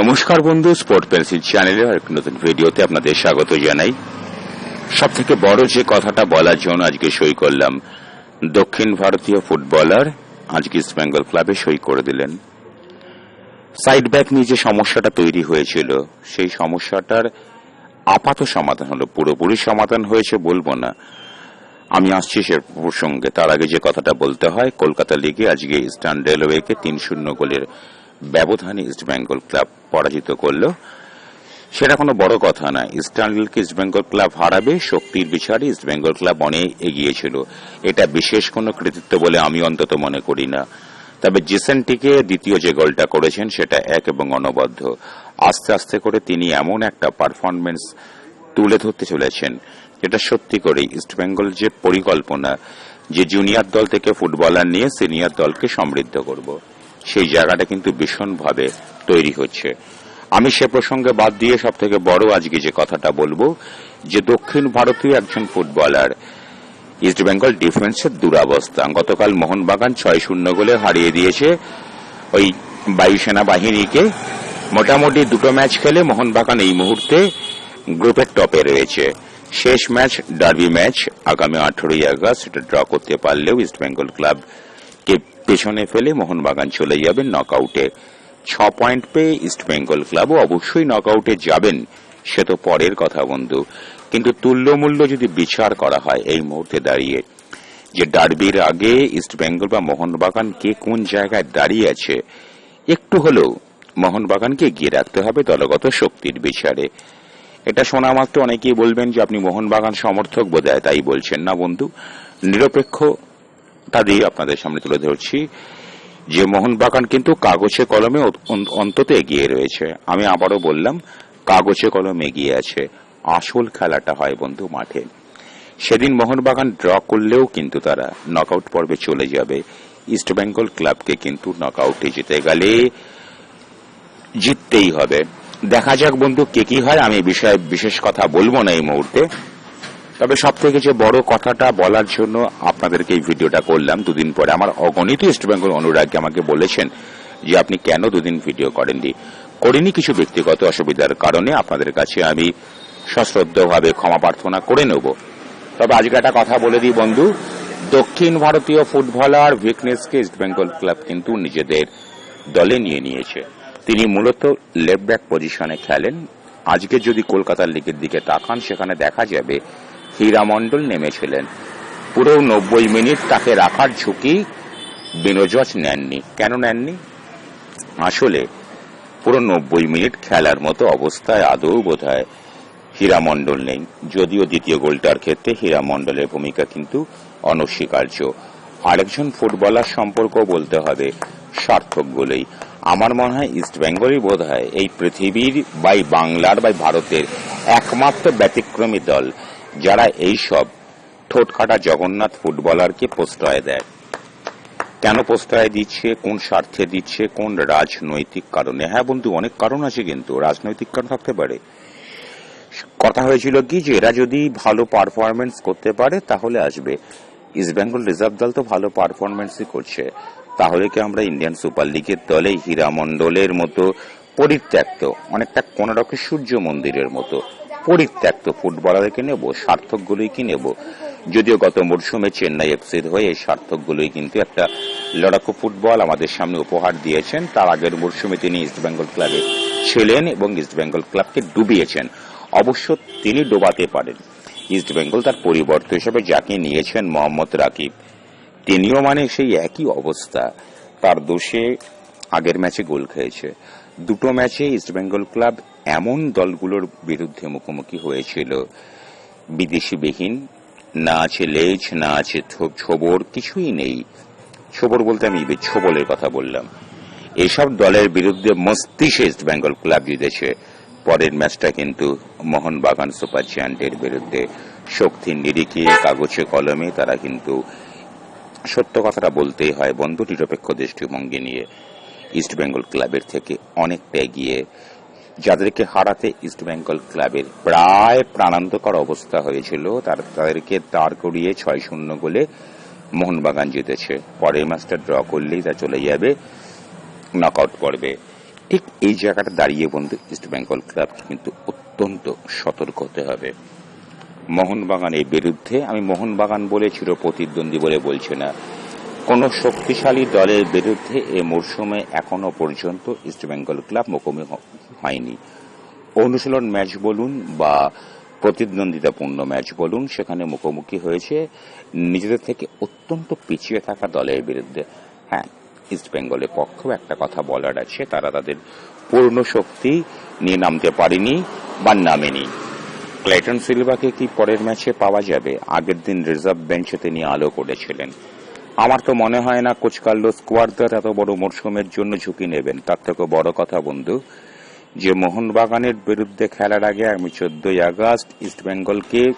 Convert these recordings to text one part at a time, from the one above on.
নমস্কার বন্ধু sport pencil চ্যানেলে আর একটি নতুন ভিডিওতে আপনাদের স্বাগত জানাই। সব থেকে বড় যে কথাটা বলার জন্য আজকে সই করলাম, দক্ষিণ ভারতীয় ফুটবলার আজকে ইস্ট বেঙ্গল ক্লাবে সই করে দিলেন। সাইড ব্যাক নিয়ে যে সমস্যাটা তৈরি হয়েছিল, সেই সমস্যাটার আপাত সমাধান হলো, পুরোপুরি সমাধান হয়েছে বলব না। আমি আসছি সে প্রসঙ্গে, তার আগে যে কথাটা বলতে হয়, কলকাতা লিগে আজকে ইস্টার্ন রেলওয়েকে তিন শূন্য গোলের ব্যবধানে ইস্ট বেঙ্গল ক্লাব পরাজিত করল। সেটা কোনো বড় কথা না। ইস্টার্ন রেলকে ইস্ট বেঙ্গল ক্লাব হারাবে, শক্তির বিচারে ইস্ট বেঙ্গল ক্লাব অনেক এগিয়েছিল এটা বিশেষ কোনো কৃতিত্ব বলে আমি অন্তত মনে করি না। তবে জিসেনটিকে দ্বিতীয় যে গোলটা করেছেন, সেটা এক এবং অনবদ্য। আস্তে আস্তে করে তিনি এমন একটা পারফরমেন্স তুলে ধরতে চলেছেন, যেটা সত্যি করে ইস্টবেঙ্গল যে পরিকল্পনা, যে জুনিয়র দল থেকে ফুটবলার নিয়ে সিনিয়র দলকে সমৃদ্ধ করব। সেই জায়গাটা কিন্তু ভীষণভাবে তৈরি হচ্ছে। আমি সে প্রসঙ্গে বাদ দিয়ে সব থেকে বড় আজকে যে কথাটা বলব, যে দক্ষিণ ভারতীয় একজন ফুটবলার ইস্টবেঙ্গল ডিফেন্সের দুরাবস্থা। গতকাল মোহনবাগান ছয় শূন্য গোলে হারিয়ে দিয়েছে ওই বায়ুসেনা বাহিনীকে মোটামুটি দুটো ম্যাচ খেলে মোহনবাগান এই মুহূর্তে গ্রুপের টপে রয়েছে। শেষ ম্যাচ, ডার্বি ম্যাচ, আগামী আঠারোই আগস্ট ড্র করতে পারলেও ইস্টবেঙ্গল ক্লাবকে পেছনে ফেলে মোহনবাগান চলে যাবে নকআউটে। ছ পয়েন্ট পেয়ে ইস্টবেঙ্গল ক্লাবও অবশ্যই নকআউটে যাবেন, সে তো পরের কথা বন্ধু। কিন্তু তুল্যমূল্য যদি বিচার করা হয় এই মুহূর্তে দাঁড়িয়ে, যে ডার্বির আগে ইস্টবেঙ্গল বা মোহনবাগান কে কোন জায়গায় দাঁড়িয়ে আছে, একটু হলেও মোহনবাগানকে এগিয়ে রাখতে হবে দলগত শক্তির বিচারে। এটা শোনা মাত্র অনেকেই বলবেন যে আপনি মোহনবাগান সমর্থক বোধহয় তাই বলছেন। না বন্ধু, নিরপেক্ষ তা দিয়ে আপনাদের সামনে তুলে ধরছি। যে মোহনবাগান কিন্তু কাগজে কলমে অন্তত এগিয়ে রয়েছে। আমি আবারও বললাম, কাগজে কলমে এগিয়ে আছে। আসল খেলাটা হয় বন্ধু মাঠে। সেদিন মোহনবাগান ড্র করলেও কিন্তু তারা নকআউট পর্বে চলে যাবে। ইস্টবেঙ্গল ক্লাবকে কিন্তু নকআউটে জিতে গেলে জিততেই হবে। দেখা যাক বন্ধু কে কি হয়। আমি বিষয়ে বিশেষ কথা বলব না এই মুহূর্তে। তবে সব থেকে যে বড় কথাটা বলার জন্য আপনাদেরকে এই ভিডিওটা করলাম দুদিন পরে। আমার অগণিত ইস্টবেঙ্গল অনুরাগী আমাকে বলেছেন যে, আপনি কেন দুদিন ভিডিও করেননি? করিনি কিছু ব্যক্তিগত অসুবিধার কারণে। আপনাদের কাছে আমি সশ্রদ্ধভাবে ক্ষমা প্রার্থনা করে নেব। তবে আজকে একটা কথা বলে দিই বন্ধু। দক্ষিণ ভারতীয় ফুটবলার ভিকনেসকে ইস্টবেঙ্গল ক্লাব কিন্তু নিজেদের দলে নিয়ে নিয়েছে। তিনি মূলত লেফট ব্যাক পজিশনে খেলেন। আজকে যদি কলকাতার লিগের দিকে তাকান, সেখানে দেখা যাবে হীরা মণ্ডল নেমেছিলেন। পুরো নব্বই মিনিট তাকে রাখার ঝুঁকি বিনোজজ নেননি। কেন নেননি? আসলে পুরো নব্বই মিনিট খেলার মতো অবস্থায় আদৌ বোধ হয় হীরা মণ্ডল নেই। যদিও দ্বিতীয় গোলটার ক্ষেত্রে হীরা মণ্ডলের ভূমিকা কিন্তু অনস্বীকার্য। আরেকজন ফুটবলার সম্পর্ক বলতে হবে, সার্থক বলেই আমার মনে হয় ইস্ট বেঙ্গলই বোধ হয় এই পৃথিবীর বাই বাংলার বাই ভারতের একমাত্র ব্যতিক্রমী দল। যারা এই সব ঠোঁটকাটা জগন্নাথ ফুটবলারকে প্রশ্রয় দেয়। কেন প্রশ্রয় দিচ্ছে? কোন স্বার্থে দিচ্ছে? কোন রাজনৈতিক কারণে? হ্যাঁ বন্ধু, অনেক কারণ আছে কিন্তু, রাজনৈতিক কারণ থাকতে পারে। কথা হয়েছিল কি যে, এরা যদি ভালো পারফরমেন্স করতে পারে, তাহলে আসবে। ইস্ট বেঙ্গল রিজার্ভ দল তো ভালো পারফরমেন্সই করছে। তাহলে কি আমরা ইন্ডিয়ান সুপার লিগের দলে, হীরা মণ্ডলের মতো পরিত্যক্ত, অনেকটা কোন রকম সূর্য মন্দিরের মতো পরিত্যক্ত ফুটবলারকে নেব, সার্থকগুলোই কি নেব? যদিও গত মরশুমে চেন্নাই এফসির হয়ে এই সার্থকগুলোই কিন্তু একটা লড়াকু ফুটবল আমাদের সামনে উপহার দিয়েছেন। তার আগের মরশুমে তিনি ইস্টবেঙ্গল ক্লাবে ছিলেন এবং ইস্টবেঙ্গল ক্লাবকে ডুবিয়েছেন। অবশ্য তিনি ডোবাতে পারেন। ইস্টবেঙ্গল তার পরিবর্তন হিসেবে যাকে নিয়েছেন মোহাম্মদ রাকিব, তিনিও মানে সেই একই অবস্থা। তার দোষে আগের ম্যাচে গোল খেয়েছে। দুটো ম্যাচে ইস্টবেঙ্গল ক্লাব এমন দলগুলোর বিরুদ্ধে মুখোমুখি হয়েছিল। বিদেশিবিহীন, না আছে লেজ, না আছে ছোবর, কিছুই নেই। ছোবর বলতে আমি ছোবলের কথা বললাম। এসব দলের বিরুদ্ধে মস্তিষ্ক ইস্ট বেঙ্গল ক্লাব জিতেছে। পরের ম্যাচটা কিন্তু মোহনবাগান সুপার জায়ান্টের বিরুদ্ধে। শক্তির নিরিখে, কাগজে কলমে তারা কিন্তু সত্য কথাটা বলতেই হয় বন্ধু নিরপেক্ষ দৃষ্টিভঙ্গি নিয়ে। ইস্ট বেঙ্গল ক্লাবের থেকে অনেকটা এগিয়ে যাদেরকে হারাতে ইস্ট বেঙ্গল ক্লাবের প্রায় প্রাণান্তকর অবস্থা হয়েছিল, তার, তাদেরকে দাঁড় করিয়ে ছয় শূন্য গোলে মোহনবাগান জিতেছে। পরের ম্যাচটা ড্র করলেই তা চলে যাবে নকআউট পর্বে। ঠিক এই জায়গাটা দাঁড়িয়ে বন্ধু ইস্ট বেঙ্গল ক্লাব কিন্তু অত্যন্ত সতর্ক হতে হবে। মোহনবাগানের বিরুদ্ধে, আমি মোহনবাগান বলে চির প্রতিদ্বন্দ্বী বলে বলছি না। কোন শক্তিশালী দলের বিরুদ্ধে এ মরশুমে এখনও পর্যন্ত ইস্ট বেঙ্গল ক্লাব মুখোমুখি হয়নি। অনুশীলন ম্যাচ বলুন বা প্রতিদ্বন্দ্বিতাপূর্ণ ম্যাচ বলুন, সেখানে মুখোমুখি হয়েছে নিজেদের থেকে অত্যন্ত পিছিয়ে থাকা দলের বিরুদ্ধে। হ্যাঁ ইস্ট বেঙ্গলের পক্ষেও একটা কথা বলার আছে, তারা তাদের পূর্ণ শক্তি নিয়ে নামতে পারেনি বা নামেনি। ক্লেটন সিলভাকে কি পরের ম্যাচে পাওয়া যাবে? আগের দিন রিজার্ভ বেঞ্চে তিনি আলো করেছিলেন। আমার তো মনে হয় না কোচ কার্লোস এত বড় মরশুমের জন্য ঝুঁকি নেবেন। তার থেকে বড় কথা বন্ধু যে মোহনবাগানের বিরুদ্ধে খেলার আগে আমি চোদ্দই আগস্ট ইস্ট বেঙ্গলকে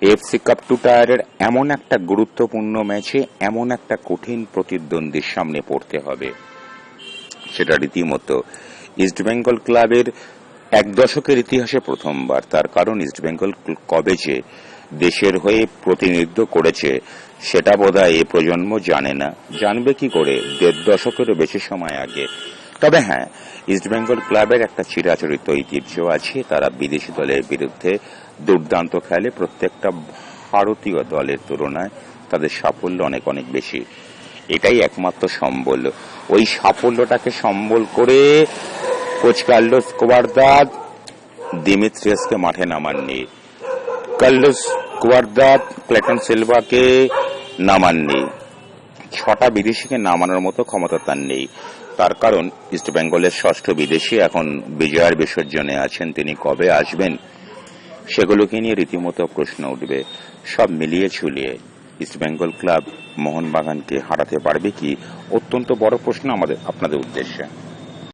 এফসি কাপ টু টায়ারের এমন একটা গুরুত্বপূর্ণ ম্যাচে এমন একটা কঠিন প্রতিদ্বন্দ্বীর সামনে পড়তে হবে। সেটা রীতিমতো ইস্ট বেঙ্গল ক্লাবের এক দশকের ইতিহাসে প্রথমবার। তার কারণ ইস্ট বেঙ্গল কবে যে দেশের হয়ে প্রতিনিধিত্ব করেছে, সেটা বোধহয় এ প্রজন্ম জানে না। জানবে কি করে? দেড় দশকেরও বেশি সময় আগে তবে হ্যাঁ ইস্ট বেঙ্গল ক্লাবের একটা চিরাচরিত ঐতিহ্য আছে। তারা বিদেশি দলের বিরুদ্ধে দুর্দান্ত খেলে। প্রত্যেকটা ভারতীয় দলের তুলনায় তাদের সাফল্য অনেক অনেক বেশি। এটাই একমাত্র সম্বল। ওই সাফল্যটাকে সম্বল করে কোচ কার্লোস কোয়ার্দাদ দিমিত্রিয়াসকে মাঠে নামাননি। Carlos কোয়ার্দাদ Clayton সিলভাকে নামাননি। ছটা বিদেশিকে নামানোর মতো ক্ষমতা তার নেই। তার কারণ ইস্ট বেঙ্গলের ষষ্ঠ বিদেশি এখন বিজয়ার বিসর্জনে আছেন। তিনি কবে আসবেন সেগুলোকে নিয়ে রীতিমতো প্রশ্ন উঠবে। সব মিলিয়ে ছুলিয়ে ইস্ট বেঙ্গল ক্লাব মোহনবাগানকে হারাতে পারবে কি? অত্যন্ত বড় প্রশ্ন আমাদের আপনাদের উদ্দেশ্যে।